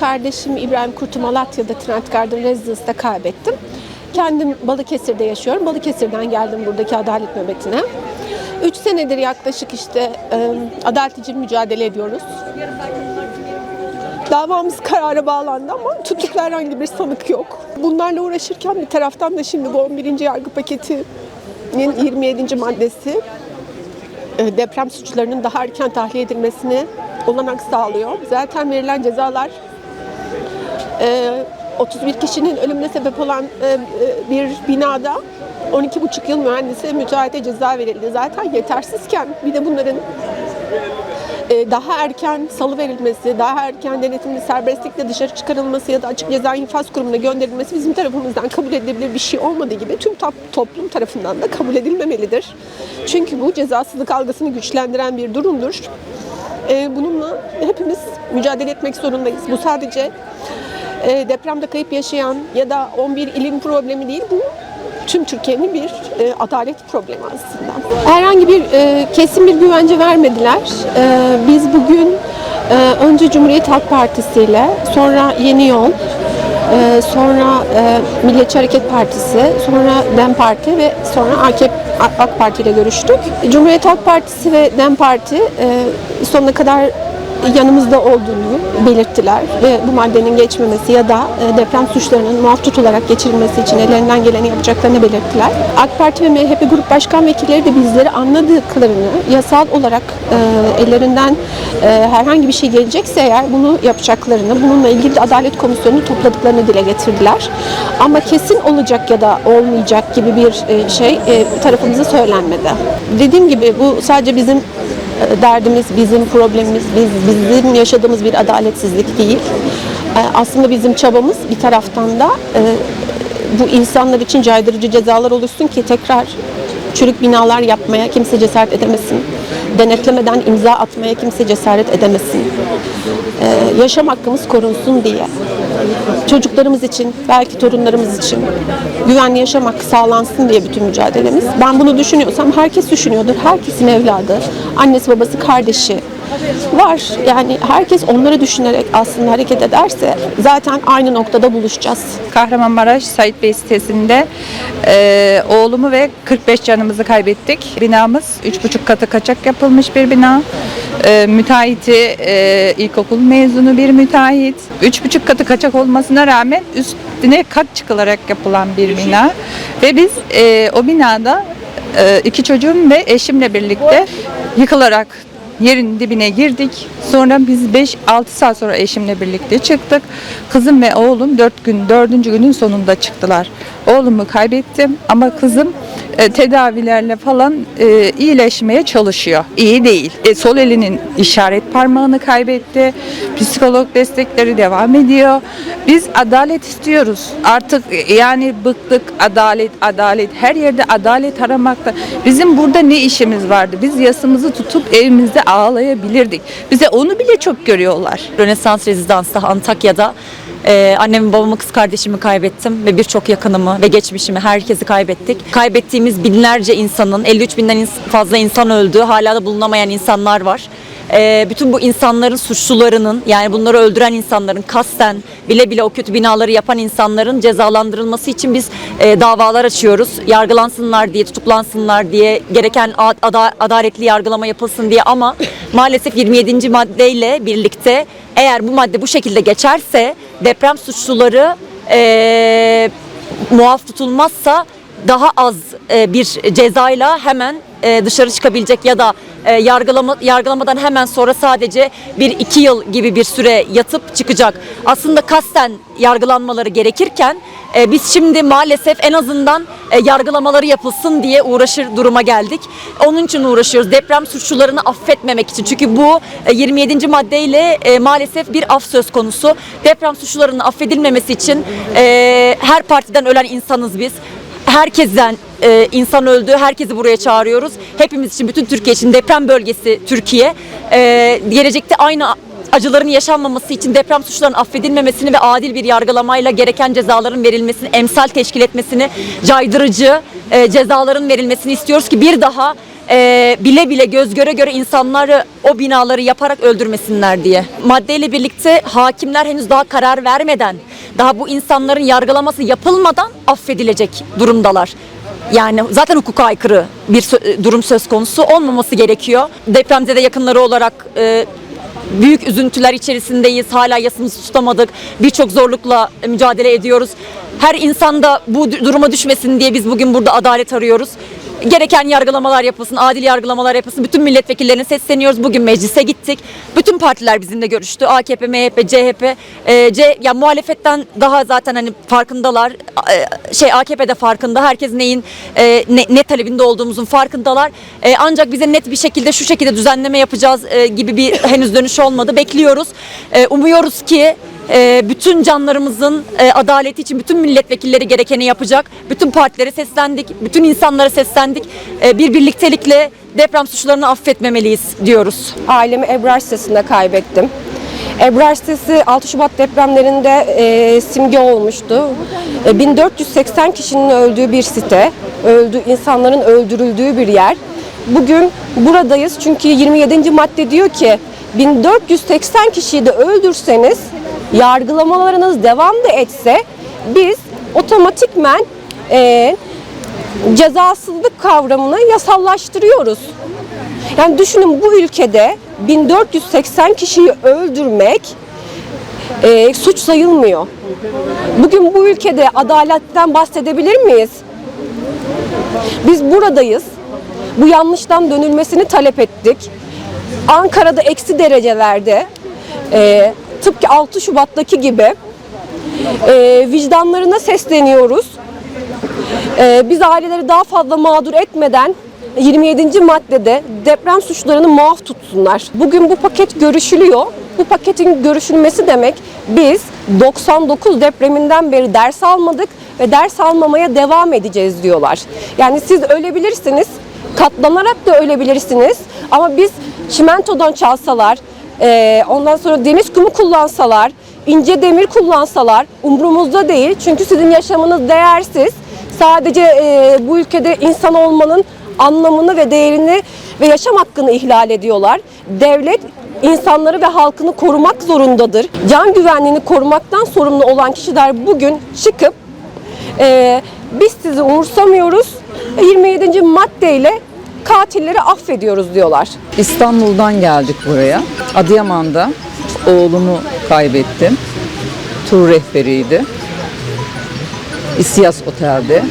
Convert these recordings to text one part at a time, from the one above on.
Kardeşim İbrahim Kurtu Malatya'da Trent Garden Residence'da kaybettim. Kendim Balıkesir'de yaşıyorum. Balıkesir'den geldim buradaki adalet nöbetine. Üç senedir yaklaşık işte e, adalet için mücadele ediyoruz. Davamız karara bağlandı ama tutuklu herhangi bir sanık yok. Bunlarla uğraşırken bir taraftan da şimdi bu 11. yargı paketinin 27. maddesi e, deprem suçlarının daha erken tahliye edilmesine olanak sağlıyor. Zaten verilen cezalar e, 31 kişinin ölümüne sebep olan e, e, bir binada 12,5 yıl mühendise müteahhite ceza verildi. Zaten yetersizken bir de bunların e, daha erken salı verilmesi, daha erken denetimli serbestlikle dışarı çıkarılması ya da açık ceza infaz kurumuna gönderilmesi bizim tarafımızdan kabul edilebilir bir şey olmadığı gibi tüm top- toplum tarafından da kabul edilmemelidir. Çünkü bu cezasızlık algısını güçlendiren bir durumdur. E, bununla hepimiz mücadele etmek zorundayız. Bu sadece e, depremde kayıp yaşayan ya da 11 ilin problemi değil bu tüm Türkiye'nin bir e, adalet problemi aslında. Herhangi bir e, kesin bir güvence vermediler. E, biz bugün e, önce Cumhuriyet Halk Partisi ile sonra Yeni Yol, e, sonra e, Milliyetçi Hareket Partisi, sonra DEM Parti ve sonra AKP AK Parti ile görüştük. Cumhuriyet Halk Partisi ve DEM Parti e, sonuna kadar yanımızda olduğunu belirttiler ve bu maddenin geçmemesi ya da e, deprem suçlarının muaf tutularak geçirilmesi için ellerinden geleni yapacaklarını belirttiler. AK Parti ve MHP Grup Başkan Vekilleri de bizleri anladıklarını yasal olarak e, ellerinden e, herhangi bir şey gelecekse eğer bunu yapacaklarını, bununla ilgili de Adalet Komisyonu'nu topladıklarını dile getirdiler. Ama kesin olacak ya da olmayacak gibi bir şey tarafımıza söylenmedi. Dediğim gibi bu sadece bizim derdimiz, bizim problemimiz, biz, bizim yaşadığımız bir adaletsizlik değil. E, Aslında bizim çabamız bir taraftan da e, bu insanlar için caydırıcı cezalar oluşsun ki tekrar çürük binalar yapmaya kimse cesaret edemesin. Denetlemeden imza atmaya kimse cesaret edemesin. E, Yaşam hakkımız korunsun diye. Çocuklarımız için, belki torunlarımız için güvenli yaşam hakkı sağlansın diye bütün mücadelemiz. Ben bunu düşünüyorsam herkes düşünüyordur. Herkesin evladı, annesi, babası, kardeşi var. Yani herkes onları düşünerek aslında hareket ederse zaten aynı noktada buluşacağız. Kahramanmaraş Sait Bey sitesinde e, oğlumu ve 45 canımızı kaybettik. Binamız 3,5 katı kaçak yapılmış bir bina. E, müteahhiti e, ilkokul mezunu bir müteahhit. 3,5 katı kaçak olmasına rağmen üstüne kat çıkılarak yapılan bir bina. Ve biz e, o binada e, iki çocuğum ve eşimle birlikte yıkılarak yerin dibine girdik. Sonra biz 5-6 saat sonra eşimle birlikte çıktık. Kızım ve oğlum 4 gün, 4. günün sonunda çıktılar. Oğlumu kaybettim ama kızım e, tedavilerle falan e, iyileşmeye çalışıyor. İyi değil. E, sol elinin işaret parmağını kaybetti. Psikolog destekleri devam ediyor. Biz adalet istiyoruz. Artık e, yani bıktık adalet, adalet. Her yerde adalet aramakta. Bizim burada ne işimiz vardı? Biz yasımızı tutup evimizde ağlayabilirdik. Bize onu bile çok görüyorlar. Rönesans Rezidans'ta Antakya'da e, annemi babamı kız kardeşimi kaybettim ve birçok yakınımı ve geçmişimi herkesi kaybettik. Kaybettiğimiz binlerce insanın 53 binden fazla insan öldü hala da bulunamayan insanlar var. E, bütün bu insanların suçlularının yani bunları öldüren insanların kasten bile bile o kötü binaları yapan insanların cezalandırılması için biz e, davalar açıyoruz. Yargılansınlar diye, tutuklansınlar diye, gereken ad- ada- adaletli yargılama yapılsın diye ama maalesef 27. maddeyle birlikte eğer bu madde bu şekilde geçerse deprem suçluları e, muaf tutulmazsa daha az e, bir cezayla hemen e, dışarı çıkabilecek ya da e, yargılama, yargılamadan hemen sonra sadece bir iki yıl gibi bir süre yatıp çıkacak. Aslında kasten yargılanmaları gerekirken e, biz şimdi maalesef en azından e, yargılamaları yapılsın diye uğraşır duruma geldik. Onun için uğraşıyoruz. Deprem suçlularını affetmemek için. Çünkü bu e, 27. maddeyle e, maalesef bir af söz konusu. Deprem suçlularının affedilmemesi için e, her partiden ölen insanız biz herkesten e, insan öldü. Herkesi buraya çağırıyoruz. Hepimiz için, bütün Türkiye için deprem bölgesi Türkiye. E, gelecekte aynı acıların yaşanmaması için deprem suçlarının affedilmemesini ve adil bir yargılamayla gereken cezaların verilmesini, emsal teşkil etmesini, caydırıcı e, cezaların verilmesini istiyoruz ki bir daha e, bile bile göz göre göre insanları o binaları yaparak öldürmesinler diye. Maddeyle birlikte hakimler henüz daha karar vermeden, daha bu insanların yargılaması yapılmadan affedilecek durumdalar. Yani zaten hukuka aykırı bir durum söz konusu olmaması gerekiyor. Depremzede yakınları olarak e, büyük üzüntüler içerisindeyiz. Hala yasımızı tutamadık. Birçok zorlukla mücadele ediyoruz. Her insan da bu duruma düşmesin diye biz bugün burada adalet arıyoruz. Gereken yargılamalar yapılsın, adil yargılamalar yapılsın. Bütün milletvekillerine sesleniyoruz. Bugün meclise gittik. Bütün partiler bizimle görüştü. AKP, MHP, CHP. E, C, ya muhalefetten daha zaten hani farkındalar. E, şey AKP de farkında. Herkes neyin e, ne, ne talebinde olduğumuzun farkındalar. E, ancak bize net bir şekilde şu şekilde düzenleme yapacağız e, gibi bir henüz dönüş olmadı. Bekliyoruz. E, umuyoruz ki e, bütün canlarımızın e, adaleti için bütün milletvekilleri gerekeni yapacak. Bütün partilere seslendik, bütün insanlara seslendik. E, bir birliktelikle deprem suçlarını affetmemeliyiz diyoruz. Ailemi Ebrar sitesinde kaybettim. Ebrar sitesi 6 Şubat depremlerinde e, simge olmuştu. E, 1480 kişinin öldüğü bir site, öldü insanların öldürüldüğü bir yer. Bugün buradayız çünkü 27. madde diyor ki 1480 kişiyi de öldürseniz yargılamalarınız devam da etse biz otomatikmen e, cezasızlık kavramını yasallaştırıyoruz. Yani düşünün bu ülkede 1480 kişiyi öldürmek e, suç sayılmıyor. Bugün bu ülkede adaletten bahsedebilir miyiz? Biz buradayız. Bu yanlıştan dönülmesini talep ettik. Ankara'da eksi derecelerde e, tıpkı 6 Şubat'taki gibi e, vicdanlarına sesleniyoruz. Ee, biz aileleri daha fazla mağdur etmeden 27. maddede deprem suçlarını muaf tutsunlar. Bugün bu paket görüşülüyor. Bu paketin görüşülmesi demek biz 99 depreminden beri ders almadık ve ders almamaya devam edeceğiz diyorlar. Yani siz ölebilirsiniz, katlanarak da ölebilirsiniz ama biz çimentodan çalsalar, e, ondan sonra deniz kumu kullansalar, ince demir kullansalar umurumuzda değil. Çünkü sizin yaşamınız değersiz. Sadece e, bu ülkede insan olmanın anlamını ve değerini ve yaşam hakkını ihlal ediyorlar. Devlet insanları ve halkını korumak zorundadır. Can güvenliğini korumaktan sorumlu olan kişiler bugün çıkıp e, biz sizi umursamıyoruz. 27. maddeyle katilleri affediyoruz diyorlar. İstanbul'dan geldik buraya. Adıyaman'da oğlumu kaybettim. Tur rehberiydi. İsiyas Otel'de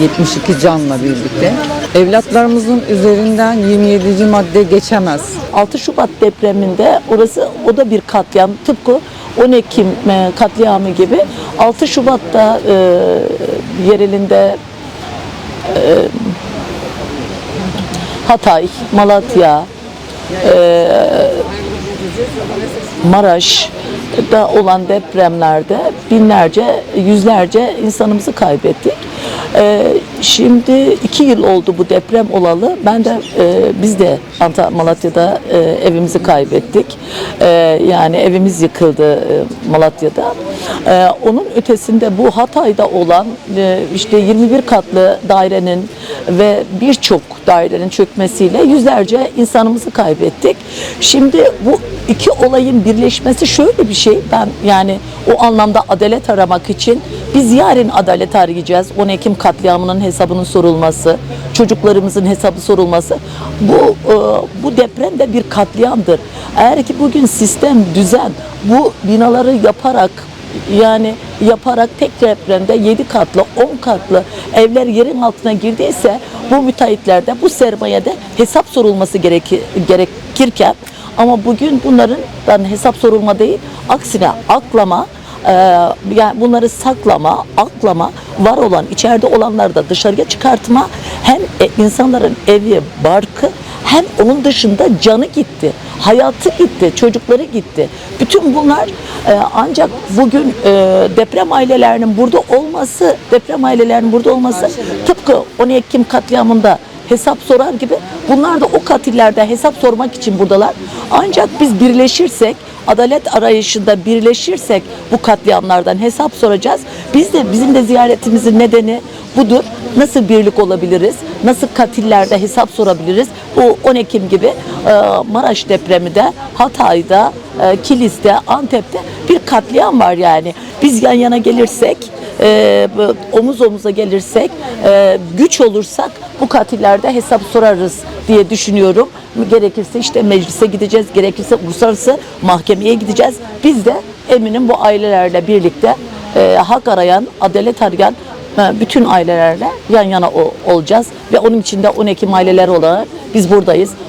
72 canla birlikte. Evlatlarımızın üzerinden 27. madde geçemez. 6 Şubat depreminde orası o da bir katliam. Tıpkı 10 Ekim e, katliamı gibi 6 Şubat'ta e, yerelinde e, Hatay, Malatya, e, Maraş'da olan depremlerde binlerce, yüzlerce insanımızı kaybettik. E, şimdi iki yıl oldu bu deprem olalı. Ben de e, biz de Anta Malatya'da e, evimizi kaybettik. E, yani evimiz yıkıldı e, Malatya'da. E, onun ötesinde bu Hatay'da olan e, işte 21 katlı dairenin ve birçok dairenin çökmesiyle yüzlerce insanımızı kaybettik. Şimdi bu iki olayın birleşmesi şöyle bir şey. Ben yani o anlamda adalet aramak için biz yarın adalet arayacağız. 10 Ekim katliamının hesabının sorulması, çocuklarımızın hesabı sorulması. Bu e, bu deprem de bir katliamdır. Eğer ki bugün sistem, düzen bu binaları yaparak yani yaparak tek depremde 7 katlı, 10 katlı evler yerin altına girdiyse bu müteahhitlerde, bu sermayede hesap sorulması gereki- gerekirken ama bugün bunların hesap sorulma değil, aksine aklama, yani bunları saklama, aklama, var olan, içeride olanları da dışarıya çıkartma, hem e, insanların evi, barkı, hem onun dışında canı gitti, hayatı gitti, çocukları gitti. Bütün bunlar e, ancak bugün e, deprem ailelerinin burada olması, deprem ailelerinin burada olması tıpkı 10 Ekim katliamında hesap sorar gibi bunlar da o katillerde hesap sormak için buradalar. Ancak biz birleşirsek adalet arayışında birleşirsek bu katliamlardan hesap soracağız. Biz de bizim de ziyaretimizin nedeni budur. Nasıl birlik olabiliriz? Nasıl katillerde hesap sorabiliriz? Bu 10 Ekim gibi e, Maraş depremi de Hatay'da, e, Kilis'te, Antep'te bir katliam var yani. Biz yan yana gelirsek e, omuz omuza gelirsek, güç olursak bu katillerde hesap sorarız diye düşünüyorum. Gerekirse işte meclise gideceğiz, gerekirse uluslararası mahkemeye gideceğiz. Biz de eminim bu ailelerle birlikte e, hak arayan, adalet arayan bütün ailelerle yan yana olacağız ve onun içinde 10 Ekim aileler olarak biz buradayız.